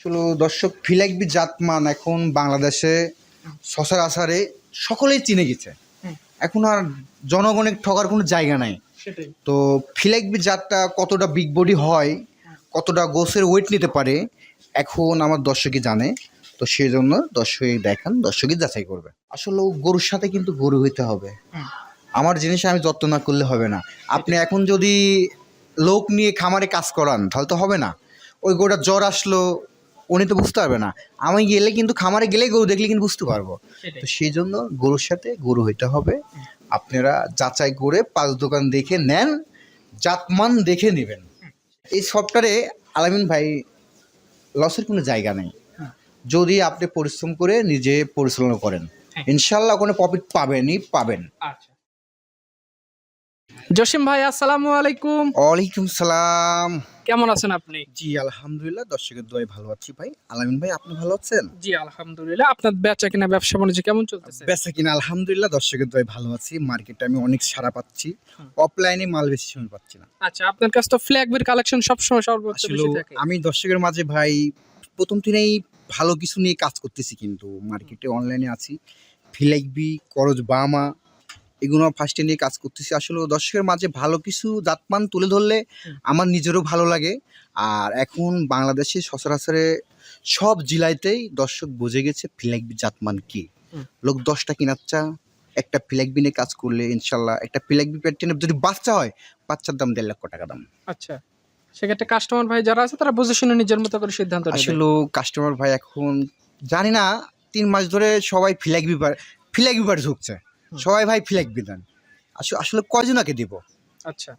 আসলে দর্শক ফিলাকবি জাতমান এখন বাংলাদেশে সচরাচরে সকলেই চিনে গেছে। এখন আর জনগণের ঠকার কোনো জায়গা নাই। তো ফিলাকবি জাতটা কতটা বিগ বডি হয় কতটা গোসের ওয়েট নিতে পারে এখন আমার দর্শকই জানে। তো সেই জন্য দর্শকই দেখান দর্শকই যাচাই করবে। আসলে গরুর সাথে কিন্তু গরু হইতে হবে। আমার জিনিস আমি যত্ন না করলে হবে না। আপনি এখন যদি লোক নিয়ে খামারে কাজ করান তাহলে তো হবে না। ওই গরুটা জ্বর আসলো উনি তো বুঝতে পারবে না। আমি গেলে কিন্তু খামারে গেলে গরু দেখলে কিন্তু বুঝতে পারব। তো সেই জন্য গরুর সাথে গরু হইতে হবে। আপনারা যাচাই করে পাঁচ দোকান দেখে নেন জাতমান দেখে নেবেন। এই সফটওয়্যারে আলামিন ভাই লসের কোনো জায়গা নেই। যদি আপনি পরিশ্রম করে নিজে পরিচালনা করেন হ্যাঁ। ইনশাল্লাহ কোনো প্রফিট পাবেনই পাবেন। আচ্ছা। জসিম ভাই আসসালামু আলাইকুম। ওয়ালাইকুম সালাম। কেমন আছেন আপনি? জি আলহামদুলিল্লাহ দর্শকের দোয়াই ভালো আছি ভাই। আলামিন ভাই আপনি ভালো আছেন? জি আলহামদুলিল্লাহ। আপনার বেচা কিনা ব্যবসা বাণিজ্য কেমন চলতেছে? বেচা কিনা আলহামদুলিল্লাহ দর্শকের দোয়াই ভালো আছি। মার্কেটে আমি অনেক সারা পাচ্ছি। অফলাইনে মাল বেশি সময় পাচ্ছি না। আচ্ছা আপনার কাছে তো ফ্ল্যাগবির কালেকশন সবসময় সর্বোচ্চ বেশি থাকে। আমি দর্শকের মাঝে ভাই প্রথম দিনেই ভালো কিছু নিয়ে কাজ করতেছি কিন্তু। মার্কেটে অনলাইনে আছি। ফিলাইকবি করজ বামা এগুলো ফার্স্টে নিয়ে কাজ করতেছি। আসলে দর্শকের মাঝে ভালো কিছু জাতমান তুলে ধরলে আমার নিজেরও ভালো লাগে। আর এখন বাংলাদেশে সচরাচরে সব জেলাতেই দর্শক বুঝে গেছে ফিলাইকবি জাতমান কি। লোক দশটা কিনার চা একটা ফিলাইকবি নিয়ে কাজ করলে ইনশাল্লাহ একটা ফিলাইকবি প্যাটেনে যদি বাচ্চা হয় বাচ্চার দাম দেড় লক্ষ টাকা দাম। আচ্ছা। সেক্ষেত্রে কাস্টমার ভাই যারা আছে তারা বুঝে শুনে নিজের মতো করে সিদ্ধান্ত আসলে কাস্টমার ভাই এখন জানি না তিন মাস ধরে সবাই ফিলাক বিবার ফিলাক বিবার ঝুঁকছে। সবাই ভাই ফিলাক বিধান। আসলে কয়জনাকে দিব? আচ্ছা।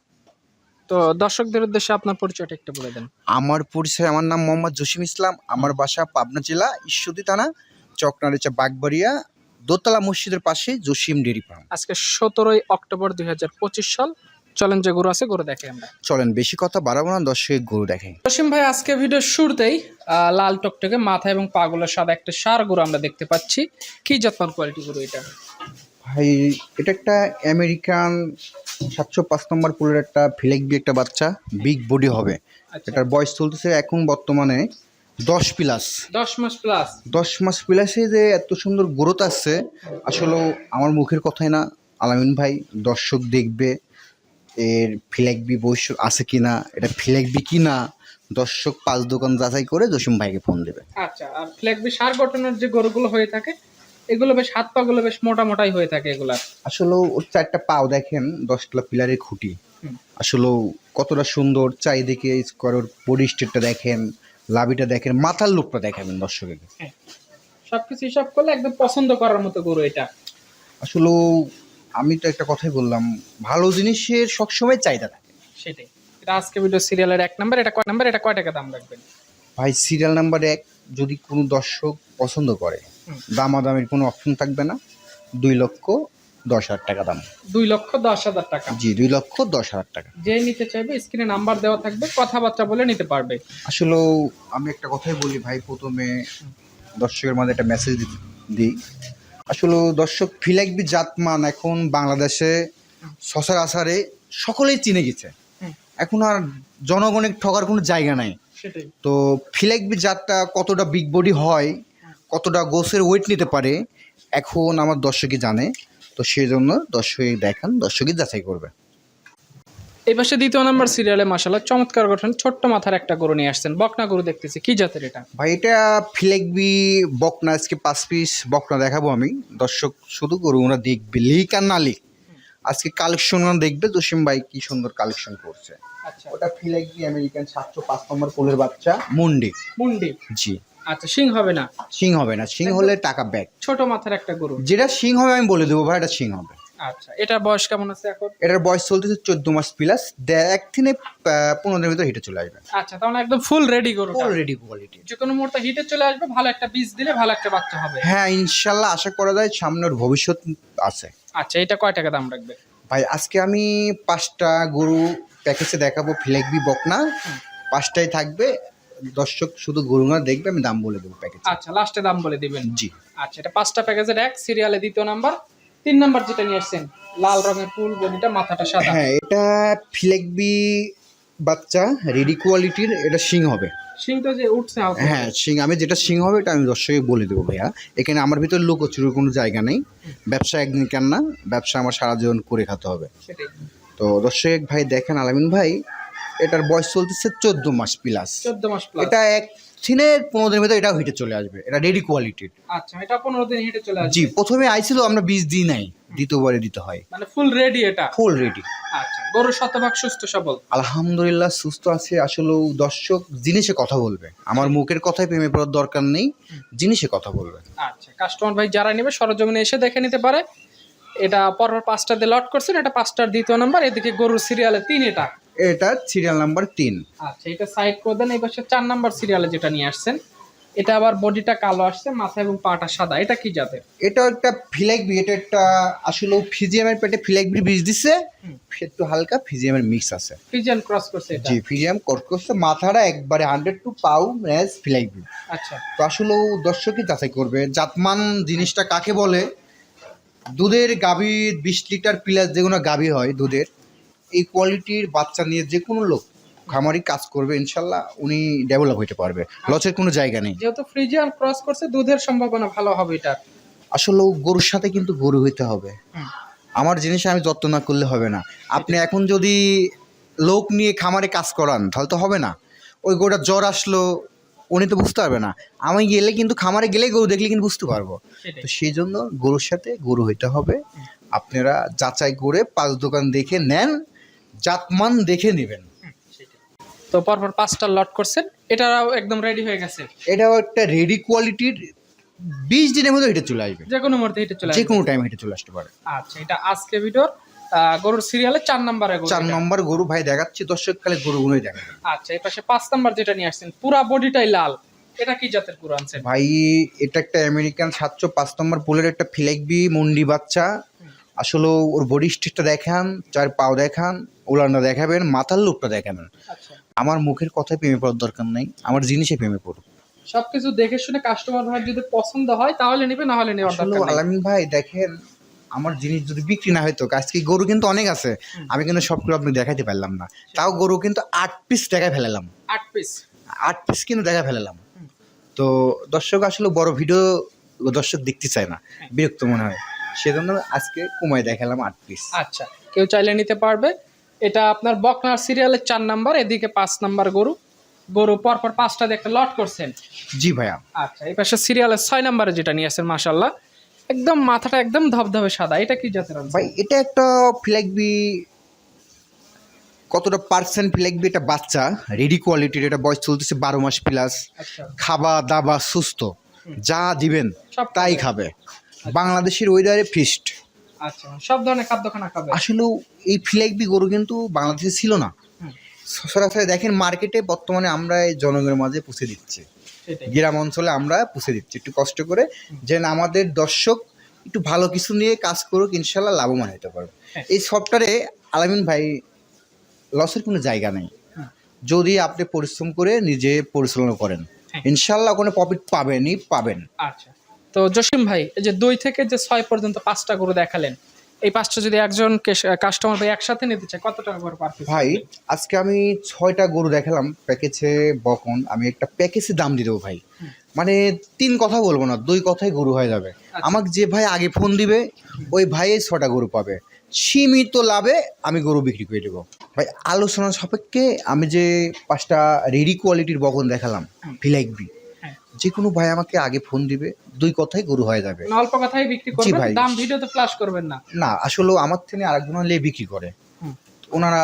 তো দর্শকদের উদ্দেশ্যে আপনার পরিচয়টা একটু বলে দেন। আমার পরিচয় আমার নাম মোহাম্মদ জসিম ইসলাম। আমার বাসা পাবনা জেলা ঈশ্বরদী থানা চকনারেচা বাগবাড়িয়া দোতলা মসজিদের পাশে জসিম ডেরি ফার্ম। আজকে সতেরোই অক্টোবর দুই হাজার পঁচিশ সাল। চলেন যে গরু আছে গরু দেখে আমরা। চলেন বেশি কথা বাড়াবো না দর্শক গরু দেখেন জসিম ভাই আজকে ভিডিওর শুরুতেই লাল টকটকে মাথা এবং পাগুলোর সাদা একটা সার গরু আমরা দেখতে পাচ্ছি। কি যত্ন কোয়ালিটি গরু এটা? ভাই এটা একটা আমেরিকান সাতশো পাঁচ নম্বর পুলের একটা ফিলেক বি একটা বাচ্চা বিগ বডি হবে। আচ্ছা। এটার বয়স চলতেছে এখন বর্তমানে দশ প্লাস দশ মাস প্লাস দশ মাস প্লাসে যে এত সুন্দর গ্রোথ আসছে আসলে আমার মুখের কথাই না। আলামিন ভাই দর্শক দেখবে এর ফিলেকবি বৈশ্য আছে কি না এটা ফিলেকবি কি না দর্শক পাঁচ দোকান যাচাই করে জসিম ভাইকে ফোন দেবে। আচ্ছা আর ফ্ল্যাগবি সার গঠনের যে গরুগুলো হয়ে থাকে এগুলো বেশ হাত পা গুলো বেশ মোটা মোটাই হয়ে থাকে এগুলা। আসলে ওর চারটা পাও দেখেন দশটা পিলারের খুঁটি। আসলে কতটা সুন্দর চারিদিকে স্কোয়ার বডি স্টেটটা দেখেন লাভিটা দেখেন মাথার লোকটা দেখাবেন দর্শকের সবকিছু হিসাব করলে একদম পছন্দ করার মতো গরু এটা। আসলে আমি তো একটা কথাই বললাম ভালো জিনিসের সবসময় চাহিদা থাকে। সেটাই। এটা আজকে ভিডিও সিরিয়ালের এক নাম্বার এটা কয় নাম্বার এটা কয় টাকা দাম রাখবেন? ভাই সিরিয়াল নাম্বার এক যদি কোনো দর্শক পছন্দ করে। দামাদামির কোনো অপশন থাকবে না। দুই লক্ষ দশ হাজার টাকা দাম। দুই লক্ষ দশ হাজার টাকা। জি দুই লক্ষ দশ হাজার টাকা। যে নিতে চাইবে স্ক্রিনে নাম্বার দেওয়া থাকবে কথাবার্তা বলে নিতে পারবে। আসলে আমি একটা কথাই বলি ভাই প্রথমে দর্শকের মাঝে একটা মেসেজ দিই। আসলে দর্শক ফিলাকবি জাতমান এখন বাংলাদেশে সসার আসারে সকলেই চিনে গেছে। এখন আর জনগণের ঠকার কোনো জায়গা নাই। সেটাই। তো ফিলাকবি জাতটা কতটা বিগ বডি হয় কতটা গোসের ওয়েট নিতে পারে এখন আমার দর্শকই জানে। তো সেই জন্য দর্শকই দেখান দর্শকই যাচাই করবে। এই পাশে দ্বিতীয় নাম্বার সিরিয়ালে মাসাল্লাহ চমৎকার গঠন ছোট্ট মাথার একটা গরু নিয়ে আসছেন। বকনা গরু দেখতেছি কি জাতের এটা? ভাই এটা ফিলেকবি বকনা আজকে পাঁচ পিস বকনা দেখাবো আমি। দর্শক শুধু গরু ওরা দেখবে লিক আর না লিক আজকে কালেকশন দেখবে জসিম ভাই কি সুন্দর কালেকশন করছে। আচ্ছা। ওটা ফিলেকবি আমেরিকান সাতশো পাঁচ নম্বর কোলের বাচ্চা মুন্ডি। মুন্ডি। জি। আচ্ছা সিং হবে না। সিং হবে না সিং হলে টাকা ব্যাগ ছোট মাথার একটা গরু। যেটা সিং হবে আমি বলে দেবো ভাই এটা সিং হবে। আচ্ছা এটার বয়স কেমন আছে এখন? এটার বয়স চলতেছে চোদ্দ মাস প্লাস এক দিনে পনেরো দিনের ভিতরে হিটে চলে আসবে। আচ্ছা তাহলে একদম ফুল রেডি গরু অলরেডি কোয়ালিটি যে কোনো মুহূর্তে হিটে চলে আসবে ভালো একটা বীজ দিলে ভালো একটা বাচ্চা হবে। হ্যাঁ ইনশাল্লাহ আশা করা যায় সামনের ভবিষ্যৎ আছে। আচ্ছা এটা কয় টাকা দাম রাখবে? ভাই আজকে আমি পাঁচটা গরু প্যাকেজে দেখাবো ফিলেকবি বকনা। পাঁচটাই থাকবে। দর্শক শুধু গরুনা দেখবে আমি দাম বলে দেবো প্যাকেজ আচ্ছা লাস্টে দাম বলে দিবেন। জি। আচ্ছা এটা পাঁচটা প্যাকেজের এক সিরিয়ালে দ্বিতীয় নাম্বার তিন নাম্বার যেটা নিয়ে আসছেন লাল রঙের ফুল বডিটা মাথাটা সাদা। হ্যাঁ এটা ফিলেকবি বাচ্চা রেডি কোয়ালিটির এটা শিং হবে। সিংটা যে উঠছে হ্যাঁ সিং আমি যেটা সিং হবে এটা আমি দর্শকে বলে দেবো ভাইয়া। এখানে আমার ভিতরে লুকোচুরির কোনো জায়গা নেই। ব্যবসা একদিন কেন না ব্যবসা আমার সারা জীবন করে খেতে হবে। সেটাই। তো দর্শক ভাই দেখেন আলামিন ভাই এটার বয়স চলতেছে চোদ্দ মাস প্লাস চোদ্দ মাস প্লাস এটা এক দিনের পনেরো দিনের ভিতরে এটা হিটে চলে আসবে। এটা রেডি কোয়ালিটির আচ্ছা এটা পনেরো দিন হেঁটে চলে আসবে। জি প্রথমে আইছিল আমরা বীজ দিই নাই দ্বিতীয়বারে দিতে হয়। মানে ফুল রেডি এটা? ফুল রেডি আচ্ছা গরু শতভাগ সুস্থ সবল? আলহামদুলিল্লাহ সুস্থ আছে। আসলে দর্শক জিনিসে কথা বলবে। আমার মুখের কথায় প্রেমে পড়ার দরকার নেই জিনিসে কথা বলবে। আচ্ছা কাস্টমার ভাই যারা নেবে সরজমিনে এসে দেখে নিতে পারে। এটা পরপর পাঁচটা দিয়ে লট করছেন এটা পাঁচটার দ্বিতীয় নাম্বার এদিকে গরুর সিরিয়ালে তিন এটা। এটা সিরিয়াল নাম্বার তিন। আচ্ছা এটা সাইড করে দেন এই পাশে চার নাম্বার সিরিয়ালে যেটা নিয়ে আসছেন। এটা আবার বডিটা কালো আসছে মাথা এবং পাটা সাদা। এটা কি জাতের? এটা একটা ফিলাইকবি এটা একটা আসলে ফিজিয়ামের পেটে ফিলাইকবি বীজ দিছে। একটু হালকা ফিজিয়ামের মিক্স আছে। ফিজিয়ান ক্রস করছে এটা? জি ফিজিয়াম কট করছে। মাথাটা একবারে হান্ড্রেড টু পাউ ম্যাচ ফিলাইকবি আচ্ছা। তো আসলেও দর্শকই যাচাই করবে? জাতমান জিনিসটা কাকে বলে? দুধের গাভী বিশ লিটার প্লাস যেগুলো গাভী হয় দুধের। এই কোয়ালিটির বাচ্চা নিয়ে যে কোনো লোক খামারি কাজ করবে ইনশাল্লাহ উনি ডেভেলপ হইতে পারবে। লসের কোনো জায়গা নেই। যেহেতু ফ্রিজিয়ান ক্রস করছে দুধের সম্ভাবনা ভালো হবে এটা আসলেও গরুর সাথে কিন্তু গরু হইতে হবে। আমার জিনিস আমি যত্ন না করলে হবে না। আপনি এখন যদি লোক নিয়ে খামারে কাজ করান তাহলে তো হবে না। ওই গরুটা জ্বর আসলো উনি তো বুঝতে পারবে না। আমি গেলে কিন্তু খামারে গেলে গরু দেখলে কিন্তু বুঝতে পারব। তো সেই জন্য গরুর সাথে গরু হইতে হবে। আপনারা যাচাই করে পাঁচ দোকান দেখে নেন। জাতমান দেখে নেবেন। তো পরপর পাঁচটা লট করছেন এটাও একদম রেডি হয়ে গেছে। এটাও একটা রেডি কোয়ালিটির বিশ দিনের মধ্যে হেঁটে চলে আসবে। যে কোনো মুহূর্তে হেঁটে চলে যে কোনো টাইম হেঁটে চলে আসতে পারে। আচ্ছা এটা আজকে ভিডিওর গরুর সিরিয়ালে চার নাম্বারে গরু চার নম্বর গরু ভাই দেখাচ্ছি দর্শক কালে গরুগুলোই দেখা আচ্ছা এই পাশে পাঁচ নাম্বার যেটা নিয়ে আসছেন পুরা বডিটাই লাল। এটা কি জাতের গরু আনছেন? ভাই এটা একটা আমেরিকান সাতশো পাঁচ নম্বর পোলের একটা ফিলেকবি মুন্ডি বাচ্চা। আসলে ওর বডি স্টিচটা দেখান চার পাও দেখান ওলানটা দেখাবেন মাথার লোকটা দেখাবেন। আচ্ছা। আমার মুখের কথায় প্রেমে পড়ার দরকার নেই আমার জিনিসে প্রেমে পড়ুক। সবকিছু দেখে শুনে কাস্টমার ভাই যদি পছন্দ হয় তাহলে নিবে না হলে নেওয়ার দরকার নেই। আলামিন ভাই দেখেন আমার জিনিস যদি বিক্রি না হইতো আজকে গরু কিন্তু অনেক আছে আমি কিন্তু সবগুলো আপনি দেখাতে পারলাম না। তাও গরু কিন্তু আট পিস টাকায় ফেলালাম। আট পিস আট পিস কিন্তু দেখা ফেলালাম। তো দর্শক আসলে বড় ভিডিও দর্শক দেখতে চায় না হ্যাঁ। বিরক্ত মনে হয়। সেজন্য আজকে কমায় দেখালাম আট পিস আচ্ছা কেউ চাইলে নিতে পারবে। এটা আপনার বকনার সিরিয়ালের চার নাম্বার এদিকে পাঁচ নাম্বার গরু। গরু পরপর পাঁচটা দিয়ে একটা লট করছেন। জি ভাইয়া। আচ্ছা এই পাশে সিরিয়ালের ছয় নাম্বারে যেটা নিয়ে আসছেন মাশাল্লাহ একদম মাথাটা একদম ধবধবে সাদা এটা কি জাতের ভাই এটা একটা ফ্ল্যাগবি কতটা পার্সেন্ট ফ্ল্যাগবি এটা বাচ্চা রেডি কোয়ালিটির এটা বয়স চলতেছে বারো মাস প্লাস আচ্ছা। খাবা দাবা সুস্থ যা দিবেন সব তাই খাবে। বাংলাদেশের ওয়েদারে ফিস্ট আচ্ছা সব ধরনের খাদ্য খানা খাবে। আসলেও এই ফ্ল্যাগবি গরু কিন্তু বাংলাদেশে ছিল না। সরাসরি দেখেন মার্কেটে বর্তমানে আমরা এই জনগণের মাঝে পুষে দিচ্ছি। গ্রাম অঞ্চলে আমরা পুষে দিচ্ছি একটু কষ্ট করে। যেন আমাদের দর্শক একটু ভালো কিছু নিয়ে কাজ করুক ইনশাল্লাহ লাভবান হতে পারবে। হ্যাঁ। এই সফটওয়্যারে আলামিন ভাই লসের কোনো জায়গা নেই। যদি আপনি পরিশ্রম করে নিজে পরিচালনা করেন হ্যাঁ। ইনশাল্লাহ কোনো প্রফিট পাবেনই পাবেন। আচ্ছা। তো জসিম ভাই এই যে দুই থেকে যে ছয় পর্যন্ত পাঁচটা গরু দেখালেন এই পাঁচটা যদি একজন কাস্টমার ভাই একসাথে নিতে চায় কত টাকা করে পার ভাই আজকে আমি ছয়টা গরু দেখালাম প্যাকেজে বকন আমি একটা প্যাকেজে দাম দিয়ে দেবো ভাই মানে তিন কথা বলব না দুই কথাই গরু হয়ে যাবে আচ্ছা। আমাকে যে ভাই আগে ফোন দিবে ওই ভাই ছটা গরু পাবে সীমিত লাভে আমি গরু বিক্রি করে দেবো ভাই আলোচনা সাপেক্ষে আমি যে পাঁচটা রেডি কোয়ালিটির বকন দেখালাম হুম। ভিলাইকবি হ্যাঁ। যে কোনো ভাই আমাকে আগে ফোন দিবে দুই কথাই গরু হয়ে যাবে। মানে অল্প কথাই বিক্রি করবেন। দাম ভিডিওতে ফ্ল্যাশ করবেন না। না আসলে আমার থেকে আরেকজন হলে বিক্রি করে। ওনারা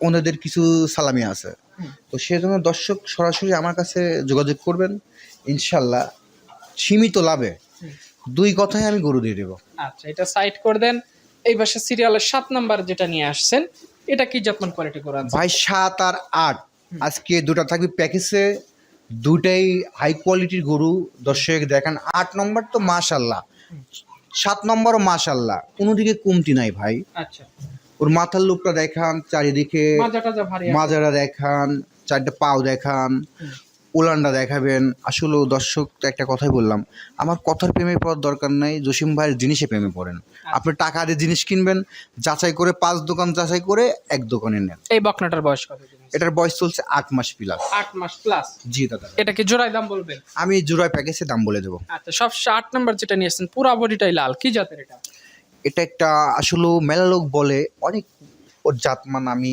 ওনাদের কিছু সালামি আছে। তো সেজন্য দর্শক সরাসরি আমার কাছে যোগাযোগ করবেন ইনশাল্লাহ সীমিত লাভে। দুই কথাই আমি গরু দিয়ে দেবো। আচ্ছা এটা সাইড করে দেন। এই পাশে সিরিয়ালের সাত নাম্বার যেটা নিয়ে আসছেন এটা কি যত্ন কোয়ালিটি করে ভাই সাত আর আট। আজকে দুটা থাকবে প্যাকেজে। দুটাই হাই কোয়ালিটির গরু দর্শক দেখেন। আট নম্বর তো মাশাল্লাহ সাত নম্বরও মাশাল্লাহ কোনো দিকে কমতি নাই ভাই। আচ্ছা। ওর মাথার লোকটা দেখান চারিদিকে মাজাটা দেখান চারটা পাও দেখান। উলানটা দেখাবেন। আসলে দর্শক তো একটা কথাই বললাম আমার কথার প্রেমে পড়ার দরকার নাই জসিম ভাইয়ের জিনিসে প্রেমে পড়েন। আপনি টাকা দিয়ে জিনিস কিনবেন যাচাই করে পাঁচ দোকান যাচাই করে এক দোকানে নেন। এই বকনাটার বয়স কত? এটার বয়স চলছে আট মাস প্লাস আট মাস প্লাস জি দাদা। এটাকে জোড়ায় দাম বলবেন? আমি জোড়ায় প্যাকেজে দাম বলে দেবো। আচ্ছা সব আট নাম্বার যেটা নিয়ে এসেছেন পুরা বডিটাই লাল কি জাতের এটা? এটা একটা আসলে মেলা লোক বলে অনেক ওর জাতমান আমি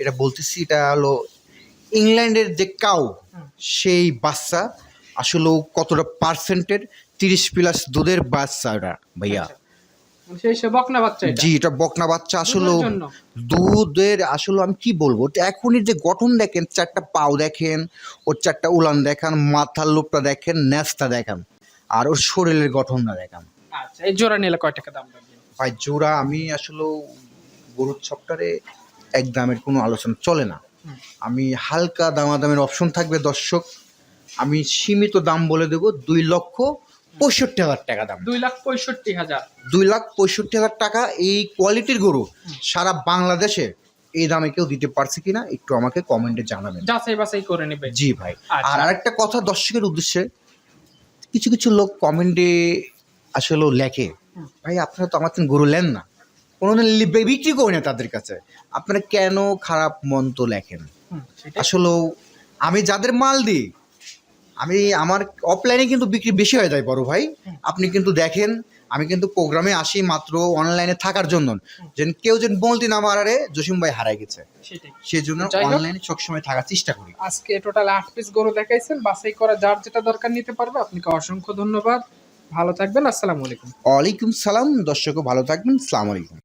এটা বলতেছি এটা হলো ইংল্যান্ডের যে কাউ সেই বাচ্চা আসলে কতটা পার্সেন্টের তিরিশ প্লাস দুধের বাচ্চা এটা ভাইয়া। আচ্ছা। জি এটা বকনা বাচ্চা আসলে দুধের আসলে আমি কি বলব? ওটা এখনই যে গঠন দেখেন চারটা পাও দেখেন ওর চারটা উলান দেখান মাথার লোকটা দেখেন ন্যাসটা দেখান আর ওর শরীরের গঠনটা দেখান। আচ্ছা এই জোড়া নিলে কয় টাকা দাম ভাই জোড়া আমি আসলে গরুর ছপটারে এক দামের কোনো আলোচনা চলে না। আমি হালকা দামাদামের অপশন থাকবে দর্শক। আমি সীমিত দাম বলে দেবো দুই লক্ষ পঁয়ষট্টি হাজার টাকা দাম। দুই লাখ পঁয়ষট্টি হাজার। দুই লাখ পঁয়ষট্টি হাজার টাকা এই কোয়ালিটির গরু সারা বাংলাদেশে এই দামে কেউ দিতে পারছে কিনা একটু আমাকে কমেন্টে জানাবেন। যাচাই বাছাই করে নেবে। জি ভাই। আচ্ছা। আর আরেকটা কথা দর্শকের উদ্দেশ্যে কিছু কিছু লোক কমেন্টে আসলে লেখে ভাই আপনারা তো আমার গরু লেন না। কোনোদিন বিক্রি করি না তাদের কাছে। আপনারা কেন খারাপ মন্ত লেখেন? হুম, সেটাই। আসলে আমি যাদের মাল দিই আমি আমার অফলাইনে কিন্তু বিক্রি বেশি হয়ে যায় বড় ভাই। আপনি কিন্তু দেখেন আমি কিন্তু প্রোগ্রামে আসি মাত্র অনলাইনে থাকার জন্য। যেন কেউ যেন বলতে না মারারে জসিম ভাই হারাই গেছে। সেই জন্য অনলাইনে সবসময় থাকার চেষ্টা করি। আজকে টোটাল আট পিস গরু দেখাইছেন বাছাই করা যার যেটা দরকার নিতে পারবে আপনাকে অসংখ্য ধন্যবাদ। ভালো থাকবেন আসসালামু আলাইকুম। ওয়ালাইকুম সালাম দর্শকও ভালো থাকবেন সালাম আলাইকুম।